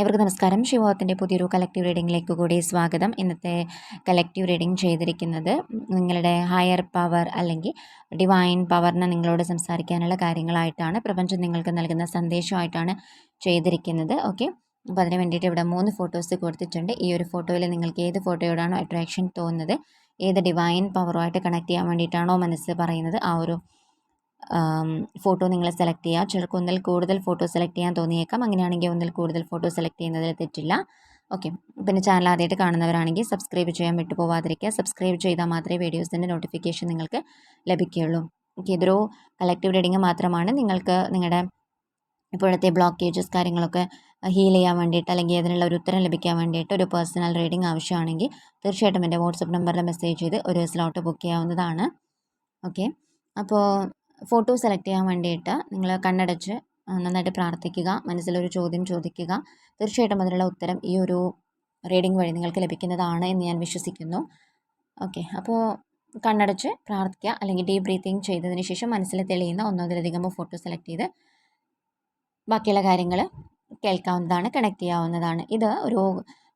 ഏവർക്കും നമസ്കാരം. ശിവോത്തിന്റെ പുതിയൊരു കളക്റ്റീവ് റീഡിങ്ങിലേക്ക് കൂടി സ്വാഗതം. ഇന്നത്തെ കളക്റ്റീവ് റീഡിംഗ് ചെയ്തിരിക്കുന്നത് നിങ്ങളുടെ ഹയർ പവർ അല്ലെങ്കിൽ ഡിവൈൻ പവറിനെ നിങ്ങളോട് സംസാരിക്കാനുള്ള കാര്യങ്ങളായിട്ടാണ്. പ്രപഞ്ചം നിങ്ങൾക്ക് നൽകുന്ന സന്ദേശമായിട്ടാണ് ചെയ്തിരിക്കുന്നത്. ഓക്കെ അപ്പോൾ അതിന് വേണ്ടിയിട്ട് ഇവിടെ മൂന്ന് ഫോട്ടോസ് കൊടുത്തിട്ടുണ്ട്. ഈ ഒരു ഫോട്ടോയിൽ നിങ്ങൾക്ക് ഏത് ഫോട്ടോയോടാണോ അട്രാക്ഷൻ തോന്നുന്നത് ഏത് ഡിവൈൻ പവറുമായിട്ട് കണക്ട് ചെയ്യാൻ വേണ്ടിയിട്ടാണോ മനസ്സ് പറയുന്നത് ആ ഒരു ഫോട്ടോ നിങ്ങൾ സെലക്ട് ചെയ്യുക ചിലർക്ക് ഒന്നിൽ കൂടുതൽ ഫോട്ടോ സെലക്ട് ചെയ്യാൻ തോന്നിയേക്കാം. അങ്ങനെയാണെങ്കിൽ ഒന്നിൽ കൂടുതൽ ഫോട്ടോ സെലക്ട് ചെയ്യുന്നതിൽ തെറ്റില്ല. ഓക്കെ പിന്നെ ചാനൽ ആദ്യമായിട്ട് കാണുന്നവരാണെങ്കിൽ സബ്സ്ക്രൈബ് ചെയ്യാൻ വിട്ടുപോവാതിരിക്കുക. സബ്സ്ക്രൈബ് ചെയ്താൽ മാത്രമേ വീഡിയോസിന്റെ നോട്ടിഫിക്കേഷൻ നിങ്ങൾക്ക് ലഭിക്കുകയുള്ളൂ. ഓക്കെ ഇതൊരു കളക്റ്റീവ് റീഡിങ് മാത്രമാണ്. നിങ്ങൾക്ക് നിങ്ങളുടെ ഇപ്പോഴത്തെ ബ്ലോക്കേജസ് കാര്യങ്ങളൊക്കെ ഹീൽ ചെയ്യാൻ വേണ്ടിയിട്ട് അല്ലെങ്കിൽ അതിനുള്ള ഒരു ഉത്തരം ലഭിക്കാൻ വേണ്ടിയിട്ട് ഒരു പേഴ്സണൽ റീഡിംഗ് ആവശ്യമാണെങ്കിൽ തീർച്ചയായിട്ടും എന്റെ വാട്സപ്പ് നമ്പറിൽ മെസ്സേജ് ചെയ്ത് ഒരു സ്ലോട്ട് ബുക്ക് ചെയ്യാവുന്നതാണ്. ഓക്കെ അപ്പോൾ ഫോട്ടോ സെലക്ട് ചെയ്യാൻ വേണ്ടിയിട്ട് നിങ്ങൾ കണ്ണടച്ച് നന്നായിട്ട് പ്രാർത്ഥിക്കുക മനസ്സിലൊരു ചോദ്യം ചോദിക്കുക. തീർച്ചയായിട്ടും അതിനുള്ള ഉത്തരം ഈ ഒരു റീഡിംഗ് വഴി നിങ്ങൾക്ക് ലഭിക്കുന്നതാണ് എന്ന് ഞാൻ വിശ്വസിക്കുന്നു. ഓക്കെ അപ്പോൾ കണ്ണടച്ച് പ്രാർത്ഥിക്കുക അല്ലെങ്കിൽ ഡീപ് ബ്രീത്തിങ് ചെയ്തതിന് ശേഷം മനസ്സിൽ തെളിയുന്ന ഒന്നതിലധികം ഫോട്ടോ സെലക്ട് ചെയ്ത് ബാക്കിയുള്ള കാര്യങ്ങൾ കേൾക്കാവുന്നതാണ് കണക്ട് ചെയ്യാവുന്നതാണ്. ഇത് ഒരു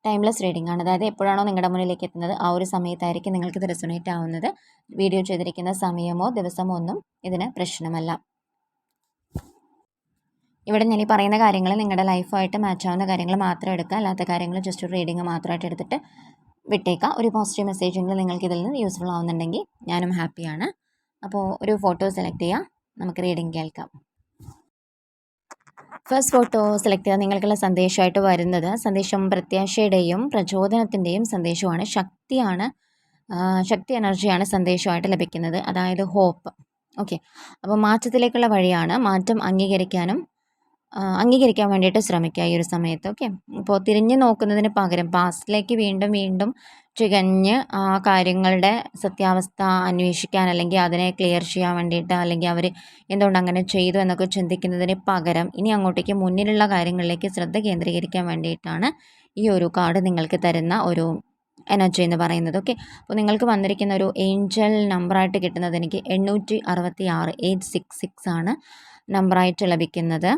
ടൈംലെസ് റീഡിംഗ് ആണ്. അതായത് എപ്പോഴാണോ നിങ്ങളുടെ മുന്നിലേക്ക് എത്തുന്നത് ആ ഒരു സമയത്തായിരിക്കും നിങ്ങൾക്ക് ഇത് റെസൊണേറ്റ് ആവുന്നത്. വീഡിയോ ചെയ്തിരിക്കുന്ന സമയമോ ദിവസമോ ഒന്നും ഇതിന് പ്രശ്നമല്ല. ഇവിടെ ഞാൻ ഈ പറയുന്ന കാര്യങ്ങൾ നിങ്ങളുടെ ലൈഫുമായിട്ട് മാച്ച് ആവുന്ന കാര്യങ്ങൾ മാത്രം എടുക്കുക. അല്ലാത്ത കാര്യങ്ങൾ ജസ്റ്റ് ഒരു റീഡിങ് മാത്രമായിട്ട് എടുത്തിട്ട് വിട്ടേക്കാം ഒരു പോസിറ്റീവ് മെസ്സേജെങ്കിലും നിങ്ങൾക്ക് ഇതിൽ നിന്ന് യൂസ്ഫുൾ ആവുന്നുണ്ടെങ്കിൽ ഞാനും ഹാപ്പിയാണ് അപ്പോൾ ഒരു ഫോട്ടോ സെലക്ട് ചെയ്യാം. നമുക്ക് റീഡിങ് കേൾക്കാം. ഫസ്റ്റ് ഫോട്ടോ സെലക്ട് ചെയ്താൽ നിങ്ങൾക്കുള്ള സന്ദേശമായിട്ട് വരുന്നത്. സന്ദേശം പ്രത്യാശയുടെയും പ്രചോദനത്തിന്റെയും സന്ദേശമാണ്. ശക്തിയാണ് ശക്തി എനർജിയാണ് സന്ദേശമായിട്ട് ലഭിക്കുന്നത്. അതായത് ഹോപ്പ്. ഓക്കെ. അപ്പോൾ മാറ്റത്തിലേക്കുള്ള വഴിയാണ് മാറ്റം അംഗീകരിക്കാനും അംഗീകരിക്കാൻ വേണ്ടിയിട്ട് ശ്രമിക്കുക ഈ ഒരു സമയത്ത്. ഓക്കെ. ഇപ്പോൾ തിരിഞ്ഞു നോക്കുന്നതിന് പകരം പാസ്റ്റിലേക്ക് വീണ്ടും വീണ്ടും തികഞ്ഞ് ആ കാര്യങ്ങളുടെ സത്യാവസ്ഥ അന്വേഷിക്കാൻ അല്ലെങ്കിൽ അതിനെ ക്ലിയർ ചെയ്യാൻ വേണ്ടിയിട്ട് അല്ലെങ്കിൽ അവർ എന്തുകൊണ്ട് അങ്ങനെ ചെയ്തു എന്നൊക്കെ ചിന്തിക്കുന്നതിന് പകരം ഇനി അങ്ങോട്ടേക്ക് മുന്നിലുള്ള കാര്യങ്ങളിലേക്ക് ശ്രദ്ധ കേന്ദ്രീകരിക്കാൻ വേണ്ടിയിട്ടാണ് ഈ ഒരു കാർഡ് നിങ്ങൾക്ക് തരുന്ന ഒരു എനർജി എന്ന് പറയുന്നത്. ഓക്കെ? അപ്പോൾ നിങ്ങൾക്ക് വന്നിരിക്കുന്ന ഒരു ഏഞ്ചൽ നമ്പറായിട്ട് കിട്ടുന്നത് എനിക്ക് എണ്ണൂറ്റി അറുപത്തി ആറ് എയ്റ്റ് സിക്സ് സിക്സ് ആണ് നമ്പറായിട്ട് ലഭിക്കുന്നത്.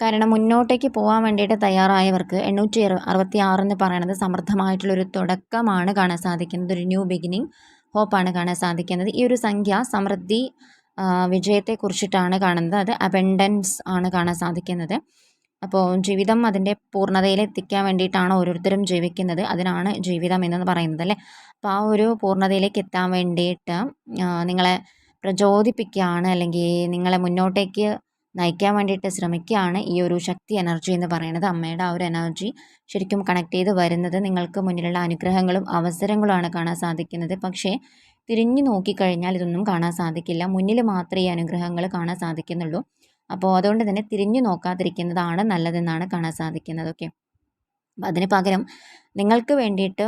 കാരണം മുന്നോട്ടേക്ക് പോകാൻ വേണ്ടിയിട്ട് തയ്യാറായവർക്ക് എണ്ണൂറ്റി അറുപത്തി ആറ് എന്ന് പറയുന്നത് സമൃദ്ധമായിട്ടുള്ളൊരു തുടക്കമാണ് കാണാൻ സാധിക്കുന്നത്. ഒരു ന്യൂ ബിഗിനിങ് ഹോപ്പാണ് കാണാൻ സാധിക്കുന്നത്. ഈ ഒരു സംഖ്യ സമൃദ്ധി വിജയത്തെക്കുറിച്ചിട്ടാണ് കാണുന്നത്. അത് അബൻഡൻസ് ആണ് കാണാൻ സാധിക്കുന്നത്. അപ്പോൾ ജീവിതം അതിന്റെ പൂർണതയിൽ എത്തിക്കാൻ വേണ്ടിയിട്ടാണ് ഓരോരുത്തരും ജീവിക്കുന്നത്. അതിനാണ് ജീവിതം എന്ന് പറയുന്നത് അല്ലേ? അപ്പോൾ ആ ഒരു പൂർണതയിലേക്ക് എത്താൻ വേണ്ടിയിട്ട് നിങ്ങളെ പ്രചോദിപ്പിക്കുകയാണ് അല്ലെങ്കിൽ നിങ്ങളെ മുന്നോട്ടേക്ക് നയിക്കാൻ വേണ്ടിയിട്ട് ശ്രമിക്കുകയാണ് ഈ ഒരു ശക്തി എനർജി എന്ന് പറയുന്നത്. അമ്മയുടെ ആ ഒരു എനർജി ശരിക്കും കണക്ട് ചെയ്ത് വരുന്നത് നിങ്ങൾക്ക് മുന്നിലുള്ള അനുഗ്രഹങ്ങളും അവസരങ്ങളുമാണ് കാണാൻ സാധിക്കുന്നത്. പക്ഷേ തിരിഞ്ഞു നോക്കിക്കഴിഞ്ഞാൽ ഇതൊന്നും കാണാൻ സാധിക്കില്ല. മുന്നിൽ മാത്രമേ ഈ അനുഗ്രഹങ്ങൾ കാണാൻ സാധിക്കുന്നുള്ളൂ. അപ്പോൾ അതുകൊണ്ട് തന്നെ തിരിഞ്ഞു നോക്കാതിരിക്കുന്നതാണ് നല്ലതെന്നാണ് കാണാൻ സാധിക്കുന്നത്. ഓക്കെ. അതിന് പകരം നിങ്ങൾക്ക് വേണ്ടിയിട്ട്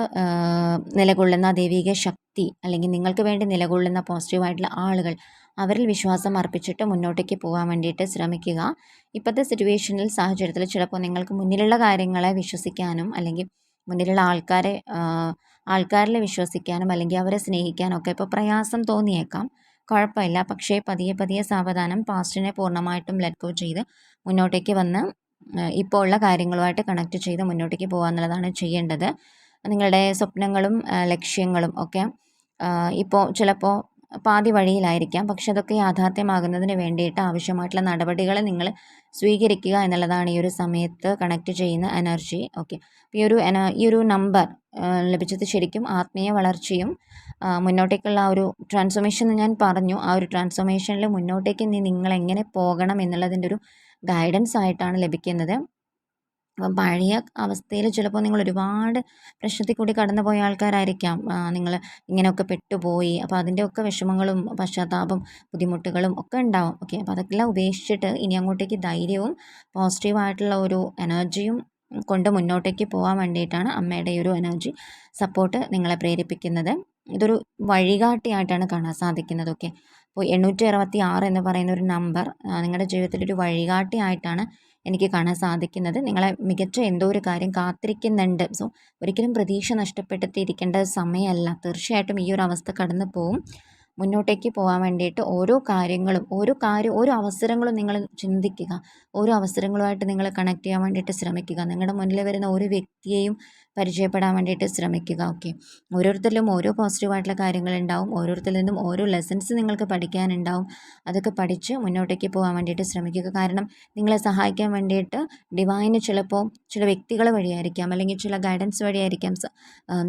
നിലകൊള്ളുന്ന ദൈവിക ശക്തി അല്ലെങ്കിൽ നിങ്ങൾക്ക് വേണ്ടി നിലകൊള്ളുന്ന പോസിറ്റീവായിട്ടുള്ള ആളുകൾ അവരിൽ വിശ്വാസം അർപ്പിച്ചിട്ട് മുന്നോട്ടേക്ക് പോകാൻ വേണ്ടിയിട്ട് ശ്രമിക്കുക. ഇപ്പോഴത്തെ സിറ്റുവേഷനിൽ സാഹചര്യത്തിൽ ചിലപ്പോൾ നിങ്ങൾക്ക് മുന്നിലുള്ള കാര്യങ്ങളെ വിശ്വസിക്കാനും അല്ലെങ്കിൽ മുന്നിലുള്ള ആൾക്കാരെ ആൾക്കാരിൽ വിശ്വസിക്കാനും അല്ലെങ്കിൽ അവരെ സ്നേഹിക്കാനും ഒക്കെ ഇപ്പോൾ പ്രയാസം തോന്നിയേക്കാം. കുഴപ്പമില്ല. പക്ഷേ പതിയെ പതിയെ സാവധാനം പാസ്റ്റിനെ പൂർണമായിട്ടും ലെറ്റ് ഗോ ചെയ്ത് മുന്നോട്ടേക്ക് വന്ന് ഇപ്പോൾ ഉള്ള കാര്യങ്ങളുമായിട്ട് കണക്ട് ചെയ്ത് മുന്നോട്ടേക്ക് പോകുക എന്നുള്ളതാണ് ചെയ്യേണ്ടത്. നിങ്ങളുടെ സ്വപ്നങ്ങളും ലക്ഷ്യങ്ങളും ഒക്കെ ഇപ്പോൾ ചിലപ്പോൾ പാതി വഴിയിലായിരിക്കാം. പക്ഷെ അതൊക്കെ യാഥാർത്ഥ്യമാകുന്നതിന് വേണ്ടിയിട്ട് ആവശ്യമായിട്ടുള്ള നടപടികൾ നിങ്ങൾ സ്വീകരിക്കുക എന്നുള്ളതാണ് ഈ ഒരു സമയത്ത് കണക്ട് ചെയ്യുന്ന എനർജി. ഓക്കെ. ഈ ഒരു ഈ ഒരു നമ്പർ ലഭിച്ചത് ശരിക്കും ആത്മീയ വളർച്ചയും മുന്നോട്ടേക്കുള്ള ആ ഒരു ട്രാൻസ്ഫോർമേഷൻ ഞാൻ പറഞ്ഞു. ആ ഒരു ട്രാൻസ്ഫോർമേഷനിൽ മുന്നോട്ടേക്ക് നിങ്ങൾ എങ്ങനെ പോകണം എന്നുള്ളതിന്റെ ഒരു ഗൈഡൻസ് ആയിട്ടാണ് ലഭിക്കുന്നത്. അപ്പം പഴയ അവസ്ഥയിൽ ചിലപ്പോൾ നിങ്ങൾ ഒരുപാട് പ്രശ്നത്തിൽ കൂടി കടന്നു പോയ ആൾക്കാരായിരിക്കാം നിങ്ങൾ ഇങ്ങനെയൊക്കെ പെട്ടുപോയി. അപ്പോൾ അതിന്റെയൊക്കെ വിഷമങ്ങളും പശ്ചാത്താപം ബുദ്ധിമുട്ടുകളും ഒക്കെ ഉണ്ടാവും. ഓക്കെ അപ്പോൾ അതൊക്കെല്ലാം ഉപേക്ഷിച്ചിട്ട് ഇനി അങ്ങോട്ടേക്ക് ധൈര്യവും പോസിറ്റീവായിട്ടുള്ള ഒരു എനർജിയും കൊണ്ട് മുന്നോട്ടേക്ക് പോകാൻ വേണ്ടിയിട്ടാണ് അമ്മയുടെ ഈ ഒരു എനർജി സപ്പോർട്ട് നിങ്ങളെ പ്രേരിപ്പിക്കുന്നത്. ഇതൊരു വഴികാട്ടിയായിട്ടാണ് കാണാൻ സാധിക്കുന്നത്. ഓക്കെ അപ്പോൾ എണ്ണൂറ്റി അറുപത്തി ആറ് എന്ന് പറയുന്ന ഒരു നമ്പർ നിങ്ങളുടെ ജീവിതത്തിലൊരു വഴികാട്ടിയായിട്ടാണ് എനിക്ക് കാണാൻ സാധിക്കുന്നത്. നിങ്ങളെ മികച്ച എന്തോ ഒരു കാര്യം കാത്തിരിക്കുന്നുണ്ട്. സോ ഒരിക്കലും പ്രതീക്ഷ നഷ്ടപ്പെടുത്തിയിരിക്കേണ്ട സമയമല്ല. തീർച്ചയായിട്ടും ഈ ഒരു അവസ്ഥ കടന്നു പോവും. മുന്നോട്ടേക്ക് പോകാൻ വേണ്ടിയിട്ട് ഓരോ കാര്യങ്ങളും ഓരോ കാര്യം ഓരോ അവസരങ്ങളും നിങ്ങൾ ചിന്തിക്കുക. ഓരോ അവസരങ്ങളുമായിട്ട് നിങ്ങൾ കണക്ട് ചെയ്യാൻ വേണ്ടിയിട്ട് ശ്രമിക്കുക. നിങ്ങളുടെ മുന്നിൽ വരുന്ന ഒരു വ്യക്തിയെയും പരിചയപ്പെടാൻ വേണ്ടിയിട്ട് ശ്രമിക്കുക ഓക്കെ ഓരോരുത്തരിലും ഓരോ പോസിറ്റീവായിട്ടുള്ള കാര്യങ്ങളുണ്ടാവും ഓരോരുത്തരിൽ നിന്നും ഓരോ ലെസൺസ് നിങ്ങൾക്ക് പഠിക്കാനുണ്ടാവും. അതൊക്കെ പഠിച്ച് മുന്നോട്ടേക്ക് പോകാൻ വേണ്ടിയിട്ട് ശ്രമിക്കുക. കാരണം നിങ്ങളെ സഹായിക്കാൻ വേണ്ടിയിട്ട് ഡിവൈന് ചിലപ്പോൾ ചില വ്യക്തികൾ വഴിയായിരിക്കാം അല്ലെങ്കിൽ ചില ഗൈഡൻസ് വഴിയായിരിക്കാം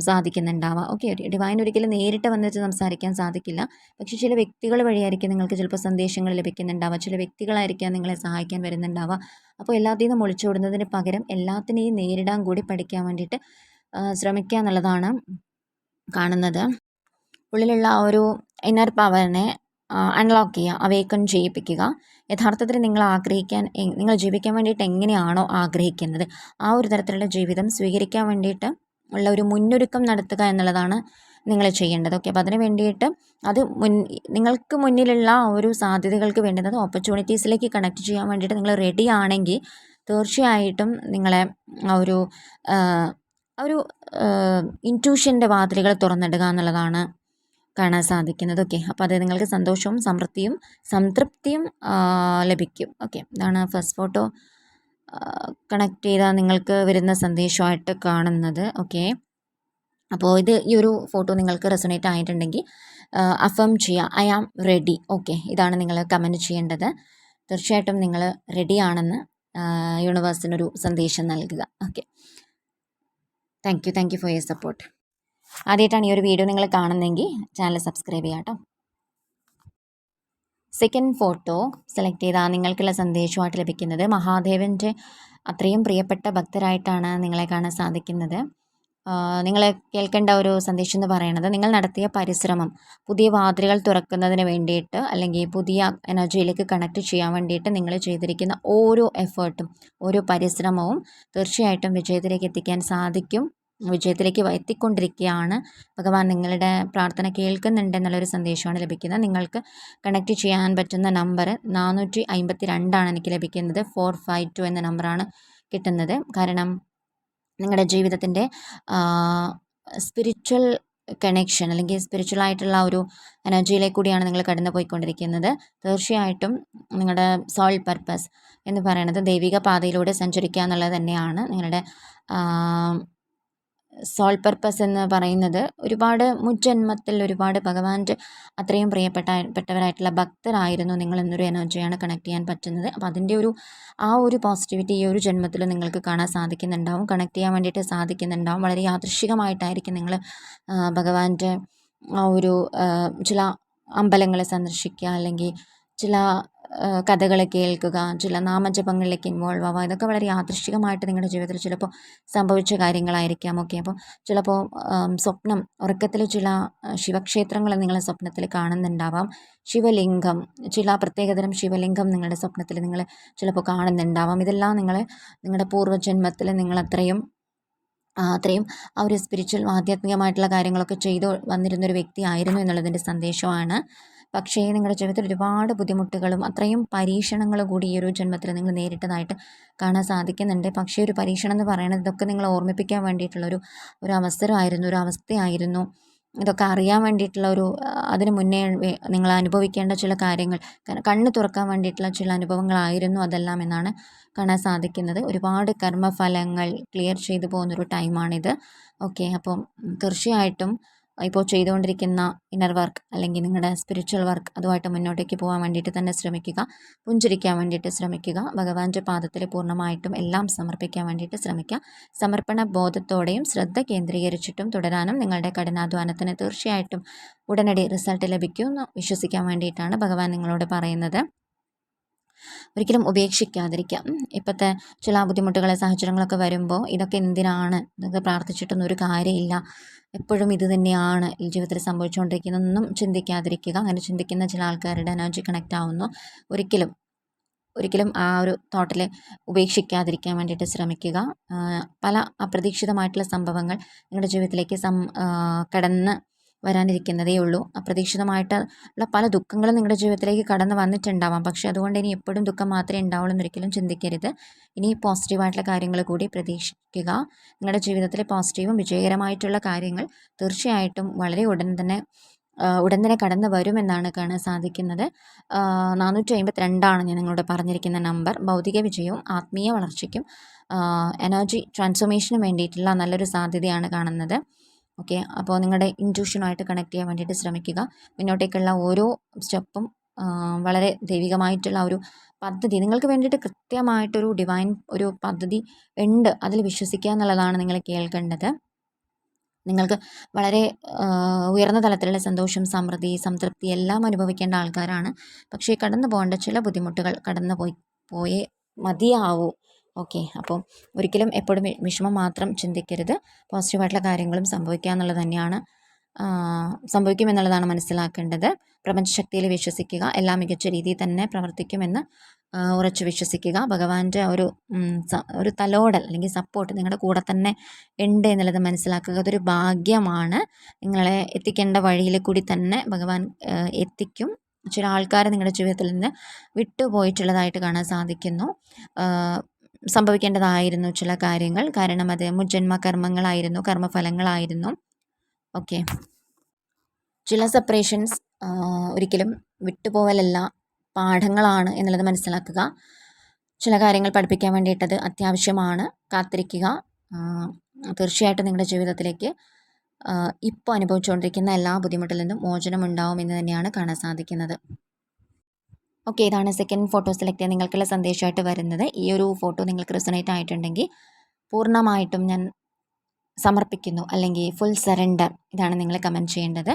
സാധിക്കുന്നുണ്ടാവുക ഓക്കെ ഡിവൈൻ ഒരിക്കലും നേരിട്ട് വന്നിട്ട് സംസാരിക്കാൻ സാധിക്കില്ല. പക്ഷേ ചില വ്യക്തികൾ വഴിയായിരിക്കും നിങ്ങൾക്ക് ചിലപ്പോൾ സന്ദേശങ്ങൾ ലഭിക്കുന്നുണ്ടാവുക ചില വ്യക്തികളായിരിക്കാം നിങ്ങളെ സഹായിക്കാൻ വരുന്നുണ്ടാവുക. അപ്പോൾ എല്ലാത്തിൽ നിന്നും ഒളിച്ചോടുന്നതിന് പകരം എല്ലാത്തിനെയും നേരിടാൻ കൂടി പഠിക്കാൻ വേണ്ടിയിട്ട് ശ്രമിക്കുക എന്നുള്ളതാണ് കാണുന്നത്. ഉള്ളിലുള്ള ആ ഒരു ഇന്നർ പവറിനെ അൺലോക്ക് ചെയ്യുക അവേക്കൺ ചെയ്യിപ്പിക്കുക. യഥാർത്ഥത്തിൽ നിങ്ങൾ ആഗ്രഹിക്കാൻ നിങ്ങൾ ജീവിക്കാൻ വേണ്ടിയിട്ട് എങ്ങനെയാണോ ആഗ്രഹിക്കുന്നത് ആ ഒരു തരത്തിലുള്ള ജീവിതം സ്വീകരിക്കാൻ വേണ്ടിയിട്ട് ഉള്ള ഒരു മുന്നൊരുക്കം നടത്തുക എന്നുള്ളതാണ് നിങ്ങൾ ചെയ്യേണ്ടത്. ഓക്കെ അപ്പോൾ അതിന് വേണ്ടിയിട്ട് അത് മുൻ നിങ്ങൾക്ക് മുന്നിലുള്ള ഒരു സാധ്യതകൾക്ക് വേണ്ടുന്നത് ഓപ്പർച്യൂണിറ്റീസിലേക്ക് കണക്ട് ചെയ്യാൻ വേണ്ടിയിട്ട് നിങ്ങൾ റെഡി ആണെങ്കിൽ തീർച്ചയായിട്ടും നിങ്ങളെ ആ ഒരു ഒരു ഇന്റ്യൂഷന്റെ വാതിലുകൾ തുറന്നിടുക എന്നുള്ളതാണ് കാണാൻ സാധിക്കുന്നത്. ഓക്കെ അപ്പോൾ അത് നിങ്ങൾക്ക് സന്തോഷവും സമൃദ്ധിയും സംതൃപ്തിയും ലഭിക്കും. ഓക്കെ ഇതാണ് ഫസ്റ്റ് ഫോട്ടോ കണക്ട് ചെയ്താൽ നിങ്ങൾക്ക് വരുന്ന സന്ദേശമായിട്ട് കാണുന്നത്. ഓക്കെ അപ്പോൾ ഇത് ഈ ഒരു ഫോട്ടോ നിങ്ങൾക്ക് റെസൊണേറ്റ് ആയിട്ടുണ്ടെങ്കിൽ അഫം ചെയ്യുക. ഐ ആം റെഡി ഓക്കെ ഇതാണ് നിങ്ങൾ കമന്റ് ചെയ്യേണ്ടത്. തീർച്ചയായിട്ടും നിങ്ങൾ റെഡിയാണെന്ന് യൂണിവേഴ്സിനൊരു സന്ദേശം നൽകുക. Okay thank you thank you for your support ആദ്യമായിട്ടാണ് ഈ ഒരു വീഡിയോ നിങ്ങൾ കാണുന്നതെങ്കിൽ ചാനൽ സബ്സ്ക്രൈബ് ചെയ്യാം കേട്ടോ സെക്കൻഡ് ഫോട്ടോ സെലക്ട് ചെയ്താൽ നിങ്ങൾക്കുള്ള സന്ദേശമായിട്ട് ലഭിക്കുന്നത് മഹാദേവന്റെ അത്രയും പ്രിയപ്പെട്ട ഭക്തരായിട്ടാണ് നിങ്ങളെ കാണാൻ സാധിക്കുന്നത്. നിങ്ങൾ കേൾക്കേണ്ട ഒരു സന്ദേശം എന്ന് പറയുന്നത് നിങ്ങൾ നടത്തിയ പരിശ്രമം പുതിയ വാതിലുകൾ തുറക്കുന്നതിന് വേണ്ടിയിട്ട് അല്ലെങ്കിൽ പുതിയ എനർജിയിലേക്ക് കണക്ട് ചെയ്യാൻ വേണ്ടിയിട്ട് നിങ്ങൾ ചെയ്തിരിക്കുന്ന ഓരോ എഫേർട്ടും ഓരോ പരിശ്രമവും തീർച്ചയായിട്ടും വിജയത്തിലേക്ക് എത്തിക്കാൻ സാധിക്കും വിജയത്തിലേക്ക് എത്തിക്കൊണ്ടിരിക്കുകയാണ്. ഭഗവാൻ നിങ്ങളുടെ പ്രാർത്ഥന കേൾക്കുന്നുണ്ട് എന്നുള്ളൊരു സന്ദേശമാണ് ലഭിക്കുന്നത്. നിങ്ങൾക്ക് കണക്ട് ചെയ്യാൻ പറ്റുന്ന നമ്പർ നാനൂറ്റി അമ്പത്തി രണ്ടാണ് എനിക്ക് ലഭിക്കുന്നത്. ഫോർ ഫൈവ് ടു എന്ന നമ്പറാണ് കിട്ടുന്നത്. കാരണം നിങ്ങളുടെ ജീവിതത്തിന്റെ സ്പിരിച്വൽ കണക്ഷൻ അല്ലെങ്കിൽ സ്പിരിച്വൽ ആയിട്ടുള്ള ഒരു എനർജിയിലേക്ക് കൂടിയാണ് നിങ്ങൾ കടന്നു പോയിക്കൊണ്ടിരിക്കുന്നത് തീർച്ചയായിട്ടും നിങ്ങളുടെ സോൾ പർപ്പസ് എന്ന് പറയുന്നത് ദൈവിക പാതയിലൂടെ സഞ്ചരിക്കുക എന്നുള്ളത് തന്നെയാണ് നിങ്ങളുടെ സോൾ പർപ്പസ് എന്ന് പറയുന്നത് ഒരുപാട് മുജ്ജന്മത്തിൽ ഒരുപാട് ഭഗവാന്റെ അത്രയും പ്രിയപ്പെട്ട പെട്ടവരായിട്ടുള്ള ഭക്തരായിരുന്നു നിങ്ങൾ എന്നൊരു എനർജിയാണ് കണക്ട് ചെയ്യാൻ പറ്റുന്നത്. അപ്പോൾ അതിന്റെ ഒരു ആ ഒരു പോസിറ്റിവിറ്റി ഈ ഒരു ജന്മത്തിൽ നിങ്ങൾക്ക് കാണാൻ സാധിക്കുന്നുണ്ടാവും. കണക്ട് ചെയ്യാൻ വേണ്ടിയിട്ട് സാധിക്കുന്നുണ്ടാവും. വളരെ യാദൃശികമായിട്ടായിരിക്കും നിങ്ങൾ ഭഗവാന്റെ ആ ഒരു ചില അമ്പലങ്ങളെ സന്ദർശിക്കുക അല്ലെങ്കിൽ ചില കഥകൾ കേൾക്കുക ചില നാമജപങ്ങളിലേക്ക് ഇൻവോൾവ് ആവുക ഇതൊക്കെ വളരെ യാദൃശ്ചികമായിട്ട് നിങ്ങളുടെ ജീവിതത്തിൽ ചിലപ്പോൾ സംഭവിച്ച കാര്യങ്ങളായിരിക്കാം. ഓക്കെ അപ്പോൾ ചിലപ്പോൾ സ്വപ്നം ഉറക്കത്തിൽ ചില ശിവക്ഷേത്രങ്ങൾ നിങ്ങൾ സ്വപ്നത്തിൽ കാണുന്നുണ്ടാവാം. ശിവലിംഗം ചില പ്രത്യേകതരം ശിവലിംഗം നിങ്ങളുടെ സ്വപ്നത്തിൽ നിങ്ങൾ ചിലപ്പോൾ കാണുന്നുണ്ടാവാം. ഇതെല്ലാം നിങ്ങൾ നിങ്ങളുടെ പൂർവജന്മത്തിൽ നിങ്ങളത്രയും അത്രയും ആ ഒരു സ്പിരിച്വൽ ആധ്യാത്മികമായിട്ടുള്ള കാര്യങ്ങളൊക്കെ ചെയ്തു വന്നിരുന്നൊരു വ്യക്തി ആയിരുന്നു എന്നുള്ളതിന്റെ സന്ദേശമാണ്. പക്ഷേ നിങ്ങളുടെ ജീവിതത്തിൽ ഒരുപാട് ബുദ്ധിമുട്ടുകളും അത്രയും പരീക്ഷണങ്ങൾ കൂടി ഈ ഒരു ജന്മത്തിൽ നിങ്ങൾ നേരിട്ടതായിട്ട് കാണാൻ സാധിക്കുന്നുണ്ട്. പക്ഷേ ഒരു പരീക്ഷണം എന്ന് പറയുന്നത് ഇതൊക്കെ നിങ്ങൾ ഓർമ്മിപ്പിക്കാൻ വേണ്ടിയിട്ടുള്ളൊരു ഒരു അവസരമായിരുന്നു ഒരു അവസ്ഥയായിരുന്നു. ഇതൊക്കെ അറിയാൻ വേണ്ടിയിട്ടുള്ള ഒരു അതിന് മുന്നേ നിങ്ങൾ അനുഭവിക്കേണ്ട ചില കാര്യങ്ങൾ കണ്ണ് തുറക്കാൻ വേണ്ടിയിട്ടുള്ള ചില അനുഭവങ്ങളായിരുന്നു അതെല്ലാം എന്നാണ് കാണാൻ സാധിക്കുന്നത്. ഒരുപാട് കർമ്മഫലങ്ങൾ ക്ലിയർ ചെയ്തു പോകുന്നൊരു ടൈമാണിത്. ഓക്കെ അപ്പം തീർച്ചയായിട്ടും ഇപ്പോൾ ചെയ്തുകൊണ്ടിരിക്കുന്ന ഇന്നർ വർക്ക് അല്ലെങ്കിൽ നിങ്ങളുടെ സ്പിരിച്വൽ വർക്ക് അതുമായിട്ട് മുന്നോട്ടേക്ക് പോകാൻ വേണ്ടിയിട്ട് തന്നെ ശ്രമിക്കുക. പുഞ്ചിരിക്കാൻ വേണ്ടിയിട്ട് ശ്രമിക്കുക. ഭഗവാന്റെ പാദത്തിൽ പൂർണമായിട്ടും എല്ലാം സമർപ്പിക്കാൻ വേണ്ടിയിട്ട് ശ്രമിക്കുക. സമർപ്പണ ബോധത്തോടെയും ശ്രദ്ധ കേന്ദ്രീകരിച്ചിട്ടും തുടരാനും നിങ്ങളുടെ കഠിനാധ്വാനത്തിന് തീർച്ചയായിട്ടും ഉടനടി റിസൾട്ട് ലഭിക്കുമെന്ന് വിശ്വസിക്കാൻ വേണ്ടിയിട്ടാണ് ഭഗവാൻ നിങ്ങളോട് പറയുന്നത്. ഒരിക്കലും ഉപേക്ഷിക്കാതിരിക്കുക ഇപ്പോഴത്തെ ചില ബുദ്ധിമുട്ടുകളെ സാഹചര്യങ്ങളൊക്കെ വരുമ്പോൾ ഇതൊക്കെ എന്തിനാണ്? ഇതൊക്കെ പ്രാർത്ഥിച്ചിട്ടൊന്നും ഒരു കാര്യമില്ല. എപ്പോഴും ഇത് തന്നെയാണ് ജീവിതത്തിൽ സംഭവിച്ചുകൊണ്ടിരിക്കുന്നതെന്നും ചിന്തിക്കാതിരിക്കുക. അങ്ങനെ ചിന്തിക്കുന്ന ചില ആൾക്കാരുടെ എനർജി കണക്റ്റ് ആവുന്നു. ഒരിക്കലും ഒരിക്കലും ആ ഒരു തോട്ടിൽ ഉപേക്ഷിക്കാതിരിക്കാൻ വേണ്ടിയിട്ട് ശ്രമിക്കുക. പല അപ്രതീക്ഷിതമായിട്ടുള്ള സംഭവങ്ങൾ നിങ്ങളുടെ ജീവിതത്തിലേക്ക് സം കടന്ന് വരാനിരിക്കുന്നതേ ഉള്ളൂ. അപ്രതീക്ഷിതമായിട്ട് ഉള്ള പല ദുഃഖങ്ങളും നിങ്ങളുടെ ജീവിതത്തിലേക്ക് കടന്നു വന്നിട്ടുണ്ടാവാം. പക്ഷേ അതുകൊണ്ട് ഇനി എപ്പോഴും ദുഃഖം മാത്രമേ ഉണ്ടാവുള്ളൂ എന്നൊരിക്കലും ചിന്തിക്കരുത്. ഇനി പോസിറ്റീവായിട്ടുള്ള കാര്യങ്ങൾ കൂടി പ്രതീക്ഷിക്കുക. നിങ്ങളുടെ ജീവിതത്തിലെ പോസിറ്റീവും വിജയകരമായിട്ടുള്ള കാര്യങ്ങൾ തീർച്ചയായിട്ടും വളരെ ഉടൻ തന്നെ ഉടൻ തന്നെ കടന്നു വരുമെന്നാണ് കാണാൻ സാധിക്കുന്നത്. നാനൂറ്റി അമ്പത്തി രണ്ടാണ് ഞാൻ നിങ്ങളോട് പറഞ്ഞിരിക്കുന്ന നമ്പർ. ഭൗതിക വിജയവും ആത്മീയ വളർച്ചയ്ക്കും എനർജി ട്രാൻസ്ഫോർമേഷനും വേണ്ടിയിട്ടുള്ള നല്ലൊരു സാധ്യതയാണ് കാണുന്നത്. ഓക്കെ? അപ്പോൾ നിങ്ങളുടെ ഇന്റ്യൂഷനുമായിട്ട് കണക്ട് ചെയ്യാൻ വേണ്ടിയിട്ട് ശ്രമിക്കുക. മുന്നോട്ടേക്കുള്ള ഓരോ സ്റ്റെപ്പും വളരെ ദൈവികമായിട്ടുള്ള ഒരു പദ്ധതി. നിങ്ങൾക്ക് വേണ്ടിയിട്ട് കൃത്യമായിട്ടൊരു ഡിവൈൻ ഒരു പദ്ധതി ഉണ്ട്. അതിൽ വിശ്വസിക്കുക എന്നുള്ളതാണ് നിങ്ങൾ കേൾക്കേണ്ടത്. നിങ്ങൾക്ക് വളരെ ഉയർന്ന തലത്തിലുള്ള സന്തോഷം സമൃദ്ധി സംതൃപ്തി എല്ലാം അനുഭവിക്കേണ്ട ആൾക്കാരാണ്. പക്ഷേ കടന്നു പോകേണ്ട ചില ബുദ്ധിമുട്ടുകൾ കടന്നു പോയി പോയേ മതിയാവൂ. ഓക്കെ അപ്പോൾ ഒരിക്കലും എപ്പോഴും വിഷമം മാത്രം ചിന്തിക്കരുത്. പോസിറ്റീവായിട്ടുള്ള കാര്യങ്ങളും സംഭവിക്കുക എന്നുള്ളത് തന്നെയാണ് സംഭവിക്കുമെന്നുള്ളതാണ് മനസ്സിലാക്കേണ്ടത്. പ്രപഞ്ചശക്തിയിൽ വിശ്വസിക്കുക എല്ലാം മികച്ച രീതിയിൽ തന്നെ പ്രവർത്തിക്കുമെന്ന് ഉറച്ചു വിശ്വസിക്കുക. ഭഗവാന്റെ ഒരു ഒരു തലോടൽ അല്ലെങ്കിൽ സപ്പോർട്ട് നിങ്ങളുടെ കൂടെ തന്നെ ഉണ്ട് എന്നുള്ളത് മനസ്സിലാക്കുക. അതൊരു ഭാഗ്യമാണ്. നിങ്ങളെ എത്തിക്കേണ്ട വഴിയിൽ കൂടി തന്നെ ഭഗവാൻ എത്തിക്കും. ചില ആൾക്കാർ നിങ്ങളുടെ ജീവിതത്തിൽ നിന്ന് വിട്ടുപോയിട്ടുള്ളതായിട്ട് കാണാൻ സാധിക്കുന്നു. സംഭവിക്കേണ്ടതായിരുന്നു ചില കാര്യങ്ങൾ. കാരണം അത് മുജ്ജന്മ കർമ്മങ്ങളായിരുന്നു കർമ്മഫലങ്ങളായിരുന്നു. ഓക്കെ ചില സെപ്പറേഷൻസ് ഒരിക്കലും വിട്ടുപോകലല്ല പാഠങ്ങളാണ് എന്നുള്ളത് മനസ്സിലാക്കുക. ചില കാര്യങ്ങൾ പഠിപ്പിക്കാൻ വേണ്ടിയിട്ടത് അത്യാവശ്യമാണ്. കാത്തിരിക്കുക. തീർച്ചയായിട്ടും നിങ്ങളുടെ ജീവിതത്തിലേക്ക് ഇപ്പോൾ അനുഭവിച്ചുകൊണ്ടിരിക്കുന്ന എല്ലാ ബുദ്ധിമുട്ടിൽ നിന്നും മോചനം ഉണ്ടാവും എന്ന് തന്നെയാണ് കാണാൻ സാധിക്കുന്നത്. ഓക്കെ ഇതാണ് സെക്കൻഡ് ഫോട്ടോ സെലക്ട് ചെയ്യാൻ നിങ്ങൾക്കുള്ള സന്ദേശമായിട്ട് വരുന്നത്. ഈ ഒരു ഫോട്ടോ നിങ്ങൾക്ക് റിസണേറ്റ് ആയിട്ടുണ്ടെങ്കിൽ പൂർണമായിട്ടും ഞാൻ സമർപ്പിക്കുന്നു. അല്ലെങ്കിൽ ഫുൾ സറണ്ടർ ഇതാണ് നിങ്ങൾ കമന്റ് ചെയ്യേണ്ടത്.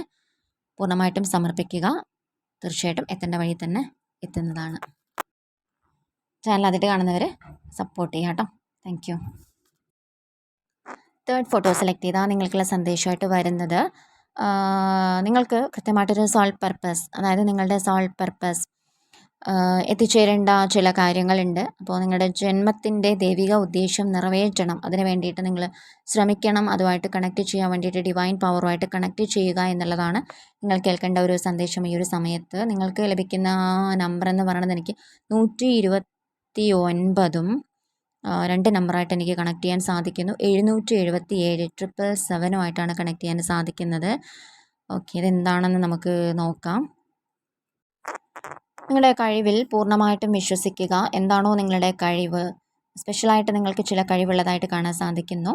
പൂർണമായിട്ടും സമർപ്പിക്കുക. തീർച്ചയായിട്ടും എത്തേണ്ട വഴി തന്നെ എത്തുന്നതാണ്. ചാനൽ അതിട്ട് കാണുന്നവർ സപ്പോർട്ട് ചെയ്യാം കേട്ടോ. Thank you third photo select ചെയ്താൽ നിങ്ങൾക്കുള്ള സന്ദേശമായിട്ട് വരുന്നത്. നിങ്ങൾക്ക് കൃത്യമായിട്ടൊരു സോൾവ് പർപ്പസ് അതായത് നിങ്ങളുടെ സോൾവ് പർപ്പസ് എത്തിച്ചേരേണ്ട ചില കാര്യങ്ങളുണ്ട്. അപ്പോൾ നിങ്ങളുടെ ജന്മത്തിന്റെ ദൈവിക ഉദ്ദേശം നിറവേറ്റണം. അതിന് വേണ്ടിയിട്ട് നിങ്ങൾ ശ്രമിക്കണം. അതുമായിട്ട് കണക്ട് ചെയ്യാൻ വേണ്ടിയിട്ട് ഡിവൈൻ പവറുമായിട്ട് കണക്ട് ചെയ്യുക എന്നുള്ളതാണ് നിങ്ങൾ കേൾക്കേണ്ട ഒരു സന്ദേശം ഈ ഒരു സമയത്ത്. നിങ്ങൾക്ക് ലഭിക്കുന്ന നമ്പർ എന്ന് പറയുന്നത് എനിക്ക് നൂറ്റി ഇരുപത്തി ഒൻപതും രണ്ട് നമ്പറായിട്ട് എനിക്ക് കണക്ട് ചെയ്യാൻ സാധിക്കുന്നു. എഴുന്നൂറ്റി എഴുപത്തി ഏഴ് ട്രിപ്പിൾ സെവനുമായിട്ടാണ് കണക്ട് ചെയ്യാൻ സാധിക്കുന്നത്. ഓക്കെ ഇതെന്താണെന്ന് നമുക്ക് നോക്കാം. നിങ്ങളുടെ കഴിവിൽ പൂർണമായിട്ടും വിശ്വസിക്കുക. എന്താണോ നിങ്ങളുടെ കഴിവ്. സ്പെഷ്യലായിട്ട് നിങ്ങൾക്ക് ചില കഴിവുള്ളതായിട്ട് കാണാൻ സാധിക്കുന്നു.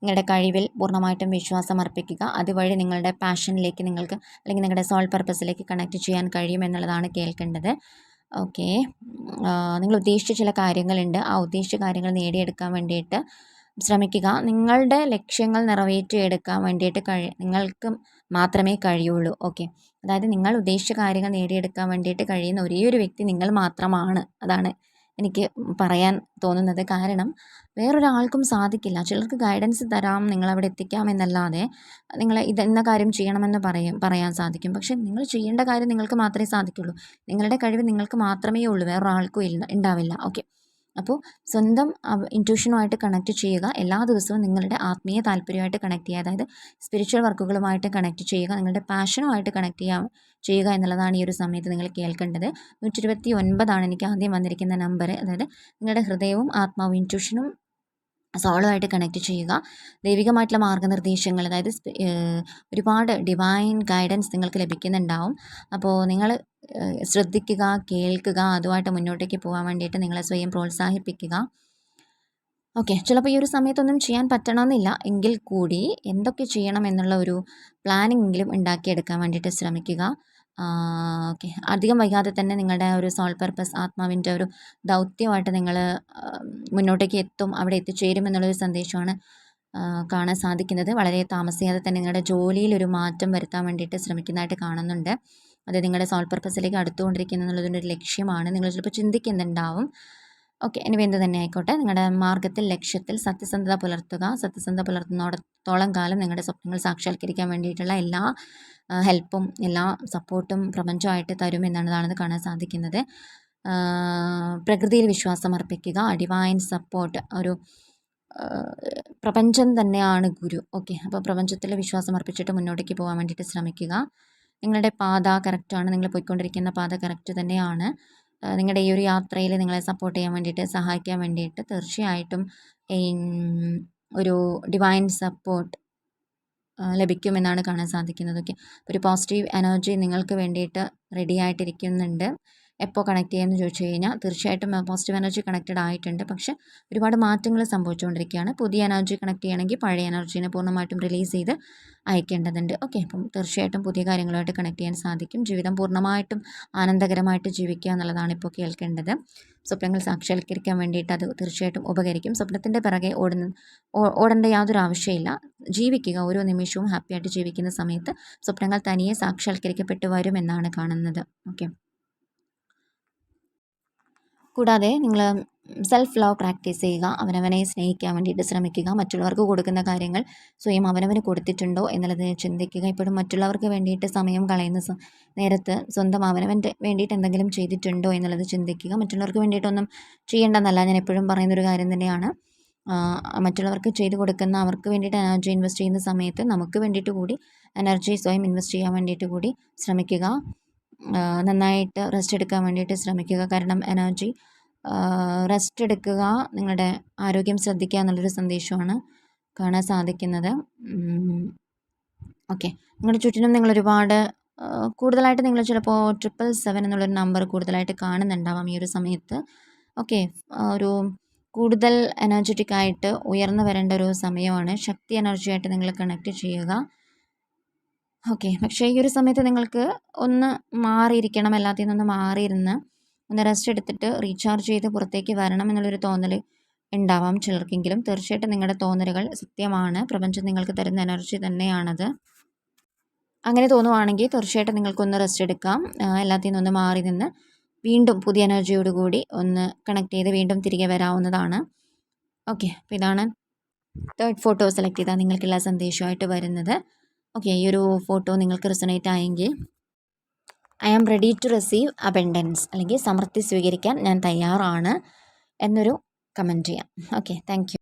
നിങ്ങളുടെ കഴിവിൽ പൂർണമായിട്ടും വിശ്വാസം അർപ്പിക്കുക. അതുവഴി നിങ്ങളുടെ പാഷനിലേക്ക് നിങ്ങൾക്ക് അല്ലെങ്കിൽ നിങ്ങളുടെ സോൾ പർപ്പസിലേക്ക് കണക്ട് ചെയ്യാൻ കഴിയും എന്നുള്ളതാണ് കേൾക്കേണ്ടത്. ഓക്കെ നിങ്ങൾ ഉദ്ദേശിച്ച ചില കാര്യങ്ങളുണ്ട്. ആ ഉദ്ദേശിച്ച കാര്യങ്ങൾ നേടിയെടുക്കാൻ വേണ്ടിയിട്ട് ശ്രമിക്കുക. നിങ്ങളുടെ ലക്ഷ്യങ്ങൾ നിറവേറ്റിയെടുക്കാൻ വേണ്ടിയിട്ട് കഴി നിങ്ങൾക്ക് മാത്രമേ കഴിയുള്ളൂ. ഓക്കെ. അതായത് നിങ്ങൾ ഉദ്ദേശിച്ച കാര്യങ്ങൾ നേടിയെടുക്കാൻ വേണ്ടിയിട്ട് കഴിയുന്ന ഒരേ ഒരു വ്യക്തി നിങ്ങൾ മാത്രമാണ്. അതാണ് എനിക്ക് പറയാൻ തോന്നുന്നത്. കാരണം വേറൊരാൾക്കും സാധിക്കില്ല. ചിലർക്ക് ഗൈഡൻസ് തരാം നിങ്ങളവിടെ എത്തിക്കാം എന്നല്ലാതെ നിങ്ങൾ ഇത് ഇതെന്ന കാര്യം ചെയ്യണമെന്ന് പറയും പറയാൻ സാധിക്കും. പക്ഷേ നിങ്ങൾ ചെയ്യേണ്ട കാര്യം നിങ്ങൾക്ക് മാത്രമേ സാധിക്കുള്ളൂ. നിങ്ങളുടെ കഴിവ് നിങ്ങൾക്ക് മാത്രമേ ഉള്ളൂ. വേറൊരാൾക്കും ഇല്ല ഉണ്ടാവില്ല. ഓക്കെ. അപ്പോൾ സ്വന്തം ഇന്റ്യൂഷനുമായിട്ട് കണക്ട് ചെയ്യുക എല്ലാ ദിവസവും നിങ്ങളുടെ ആത്മീയ താല്പര്യമായിട്ട് കണക്ട് ചെയ്യുക അതായത് സ്പിരിച്വൽ വർക്കുകളുമായിട്ട് കണക്ട് ചെയ്യുക നിങ്ങളുടെ പാഷനുമായിട്ട് കണക്ട് ചെയ്യാൻ ചെയ്യുക എന്നുള്ളതാണ് ഈ ഒരു സമയത്ത് നിങ്ങൾ കേൾക്കേണ്ടത്. നൂറ്റി ഇരുപത്തി ഒൻപതാണ് എനിക്ക് ആദ്യം വന്നിരിക്കുന്ന നമ്പർ അതായത് നിങ്ങളുടെ ഹൃദയവും ആത്മാവും ഇന്റ്യൂഷനും സോളുമായിട്ട് കണക്ട് ചെയ്യുക. ദൈവികമായിട്ടുള്ള മാർഗനിർദ്ദേശങ്ങൾ അതായത് ഒരുപാട് ഡിവൈൻ ഗൈഡൻസ് നിങ്ങൾക്ക് ലഭിക്കുന്നുണ്ടാവും. അപ്പോൾ നിങ്ങൾ ശ്രദ്ധിക്കുക കേൾക്കുക അതുമായിട്ട് മുന്നോട്ടേക്ക് പോകാൻ വേണ്ടിയിട്ട് നിങ്ങളെ സ്വയം പ്രോത്സാഹിപ്പിക്കുക. ഓക്കെ ചിലപ്പോൾ ഈ ഒരു സമയത്തൊന്നും ചെയ്യാൻ പറ്റണമെന്നില്ല. എങ്കിൽ കൂടി എന്തൊക്കെ ചെയ്യണം എന്നുള്ള ഒരു പ്ലാനിങ്ങെങ്കിലും ഉണ്ടാക്കിയെടുക്കാൻ വേണ്ടിയിട്ട് ശ്രമിക്കുക. ഓക്കെ. അധികം വൈകാതെ തന്നെ നിങ്ങളുടെ ഒരു സോൾ പർപ്പസ് ആത്മാവിന്റെ ഒരു ദൗത്യമായിട്ട് നിങ്ങൾ മുന്നോട്ടേക്ക് എത്തും അവിടെ എത്തിച്ചേരും എന്നുള്ളൊരു സന്ദേശമാണ് കാണാൻ സാധിക്കുന്നത്. വളരെ താമസിയാതെ തന്നെ നിങ്ങളുടെ ജോലിയിൽ ഒരു മാറ്റം വരുത്താൻ വേണ്ടിയിട്ട് ശ്രമിക്കുന്നതായിട്ട് കാണുന്നുണ്ട്. അത് നിങ്ങളുടെ സോൾ പർപ്പസിലേക്ക് അടുത്തുകൊണ്ടിരിക്കുന്നു എന്നുള്ളതിന്റെ ഒരു ലക്ഷ്യമാണ്. നിങ്ങൾ ചിലപ്പോൾ ചിന്തിക്കുന്നുണ്ടാവും ഓക്കെ ഇനി എന്ത് തന്നെ ആയിക്കോട്ടെ. നിങ്ങളുടെ മാർഗത്തിൽ ലക്ഷ്യത്തിൽ സത്യസന്ധത പുലർത്തുക. സത്യസന്ധത പുലർത്തുന്നോടത്തോളം കാലം നിങ്ങളുടെ സ്വപ്നങ്ങൾ സാക്ഷാത്കരിക്കാൻ വേണ്ടിയിട്ടുള്ള എല്ലാ ഹെൽപ്പും എല്ലാ സപ്പോർട്ടും പ്രപഞ്ചമായിട്ട് തരും തരുമെന്നുള്ളതാണ് കാണാൻ സാധിക്കുന്നത്. പ്രകൃതിയിൽ വിശ്വാസം അർപ്പിക്കുക ഡിവൈൻ സപ്പോർട്ട് ഒരു പ്രപഞ്ചം തന്നെയാണ് ഗുരു. ഓക്കെ അപ്പോൾ പ്രപഞ്ചത്തിൽ വിശ്വാസം അർപ്പിച്ചിട്ട് മുന്നോട്ടേക്ക് പോകാൻ വേണ്ടിയിട്ട് ശ്രമിക്കുക. നിങ്ങളുടെ പാത കറക്റ്റാണ്. നിങ്ങൾ പോയിക്കൊണ്ടിരിക്കുന്ന പാത കറക്റ്റ് തന്നെയാണ്. നിങ്ങളുടെ ഈ ഒരു യാത്രയിൽ നിങ്ങളെ സപ്പോർട്ട് ചെയ്യാൻ വേണ്ടിയിട്ട് സഹായിക്കാൻ വേണ്ടിയിട്ട് തീർച്ചയായിട്ടും ഒരു ഡിവൈൻ സപ്പോർട്ട് ലഭിക്കുമെന്നാണ് കാണാൻ സാധിക്കുന്നത് ഓക്കെ ഒരു പോസിറ്റീവ് എനർജി നിങ്ങൾക്ക് വേണ്ടിയിട്ട് റെഡി ആയിട്ടിരിക്കുന്നുണ്ട്. എപ്പോൾ കണക്ട് ചെയ്യാമെന്ന് ചോദിച്ചു കഴിഞ്ഞാൽ തീർച്ചയായിട്ടും പോസിറ്റീവ് എനർജി കണക്റ്റഡ് ആയിട്ടുണ്ട്. പക്ഷേ ഒരുപാട് മാറ്റങ്ങൾ സംഭവിച്ചുകൊണ്ടിരിക്കുകയാണ്. പുതിയ എനർജി കണക്ട് ചെയ്യണമെങ്കിൽ പഴയ എനർജീനെ പൂർണമായിട്ടും റിലീസ് ചെയ്ത് അയക്കേണ്ടതുണ്ട്. ഓക്കെ അപ്പം തീർച്ചയായിട്ടും പുതിയ കാര്യങ്ങളുമായിട്ട് കണക്ട് ചെയ്യാൻ സാധിക്കും. ജീവിതം പൂർണമായിട്ടും ആനന്ദകരമായിട്ട് ജീവിക്കുക എന്നുള്ളതാണ് ഇപ്പോൾ കേൾക്കേണ്ടത്. സ്വപ്നങ്ങൾ സാക്ഷാത്കരിക്കാൻ വേണ്ടിയിട്ട് അത് തീർച്ചയായിട്ടും ഉപകരിക്കും. സ്വപ്നത്തിന്റെ പിറകെ ഓടുന്ന ഓടേണ്ട യാതൊരു ആവശ്യമില്ല. ജീവിക്കുക ഓരോ നിമിഷവും ഹാപ്പിയായിട്ട് ജീവിക്കുന്ന സമയത്ത് സ്വപ്നങ്ങൾ തനിയെ സാക്ഷാത്കരിക്കപ്പെട്ടു വരുമെന്നാണ് കാണുന്നത്. ഓക്കെ കൂടാതെ നിങ്ങൾ സെൽഫ് ലവ് പ്രാക്ടീസ് ചെയ്യുക അവനവനെ സ്നേഹിക്കാൻ വേണ്ടിയിട്ട് ശ്രമിക്കുക മറ്റുള്ളവർക്ക് കൊടുക്കുന്ന കാര്യങ്ങൾ സ്വയം അവനവന് കൊടുത്തിട്ടുണ്ടോ എന്നുള്ളത് ചിന്തിക്കുക. ഇപ്പോഴും മറ്റുള്ളവർക്ക് വേണ്ടിയിട്ട് സമയം കളയുന്ന നേരത്ത് സ്വന്തം അവനവന്റെ വേണ്ടിയിട്ട് എന്തെങ്കിലും ചെയ്തിട്ടുണ്ടോ എന്നുള്ളത് ചിന്തിക്കുക. മറ്റുള്ളവർക്ക് വേണ്ടിയിട്ടൊന്നും ചെയ്യേണ്ടെന്നല്ല ഞാൻ എപ്പോഴും പറയുന്നൊരു കാര്യം തന്നെയാണ്. മറ്റുള്ളവർക്ക് ചെയ്തു കൊടുക്കുന്ന അവർക്ക് വേണ്ടിയിട്ട് എനർജി ഇൻവെസ്റ്റ് ചെയ്യുന്ന സമയത്ത് നമുക്ക് വേണ്ടിയിട്ട് കൂടി എനർജി സ്വയം ഇൻവെസ്റ്റ് ചെയ്യാൻ വേണ്ടിയിട്ട് കൂടി ശ്രമിക്കുക. നന്നായിട്ട് റെസ്റ്റ് എടുക്കാൻ വേണ്ടിയിട്ട് ശ്രമിക്കുക. കാരണം എനർജി റെസ്റ്റ് എടുക്കുക നിങ്ങളുടെ ആരോഗ്യം ശ്രദ്ധിക്കുക എന്നുള്ളൊരു സന്ദേശമാണ് കാണാൻ സാധിക്കുന്നത്. ഓക്കെ നിങ്ങളുടെ ചുറ്റിനും നിങ്ങൾ ഒരുപാട് കൂടുതലായിട്ട് നിങ്ങൾ ചിലപ്പോൾ ട്രിപ്പിൾ സെവൻ എന്നുള്ളൊരു നമ്പർ കൂടുതലായിട്ട് കാണുന്നുണ്ടാവാം ഈ ഒരു സമയത്ത്. ഓക്കെ ഒരു കൂടുതൽ എനർജറ്റിക് ആയിട്ട് ഉയർന്നു വരേണ്ട ഒരു സമയമാണ്. ശക്തി എനർജിയായിട്ട് നിങ്ങൾ കണക്ട് ചെയ്യുക. ഓക്കെ. പക്ഷേ ഈ ഒരു സമയത്ത് നിങ്ങൾക്ക് ഒന്ന് മാറിയിരിക്കണം എല്ലാത്തിൽ നിന്നൊന്ന് മാറിയിരുന്ന് ഒന്ന് റെസ്റ്റ് എടുത്തിട്ട് റീചാർജ് ചെയ്ത് പുറത്തേക്ക് വരണം എന്നുള്ളൊരു തോന്നൽ ഉണ്ടാവാം ചിലർക്കെങ്കിലും. തീർച്ചയായിട്ടും നിങ്ങളുടെ തോന്നലുകൾ സത്യമാണ്. പ്രപഞ്ചം നിങ്ങൾക്ക് തരുന്ന എനർജി തന്നെയാണത്. അങ്ങനെ തോന്നുവാണെങ്കിൽ തീർച്ചയായിട്ടും നിങ്ങൾക്കൊന്ന് റെസ്റ്റ് എടുക്കാം. എല്ലാത്തിൽ നിന്നൊന്ന് മാറി നിന്ന് വീണ്ടും പുതിയ എനർജിയോടുകൂടി ഒന്ന് കണക്ട് ചെയ്ത് വീണ്ടും തിരികെ വരാവുന്നതാണ്. ഓക്കെ. അപ്പോൾ ഇതാണ് തേർഡ് ഫോട്ടോ സെലക്ട് ചെയ്താൽ നിങ്ങൾക്കുള്ള സന്ദേശമായിട്ട് വരുന്നത്. ഓക്കെ ഈ ഒരു ഫോട്ടോ നിങ്ങൾക്ക് റിസണേറ്റ് ആയെങ്കിൽ I am ready to receive abundance അല്ലെങ്കിൽ സമൃദ്ധി സ്വീകരിക്കാൻ ഞാൻ തയ്യാറാണ് എന്നൊരു കമന്റ് ചെയ്യാം. ഓക്കെ താങ്ക്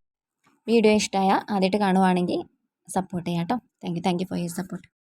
വീഡിയോ ഇഷ്ടമായ ആദ്യമായിട്ട് കാണുവാണെങ്കിൽ സപ്പോർട്ട് ചെയ്യാം കേട്ടോ thank you thank you for your support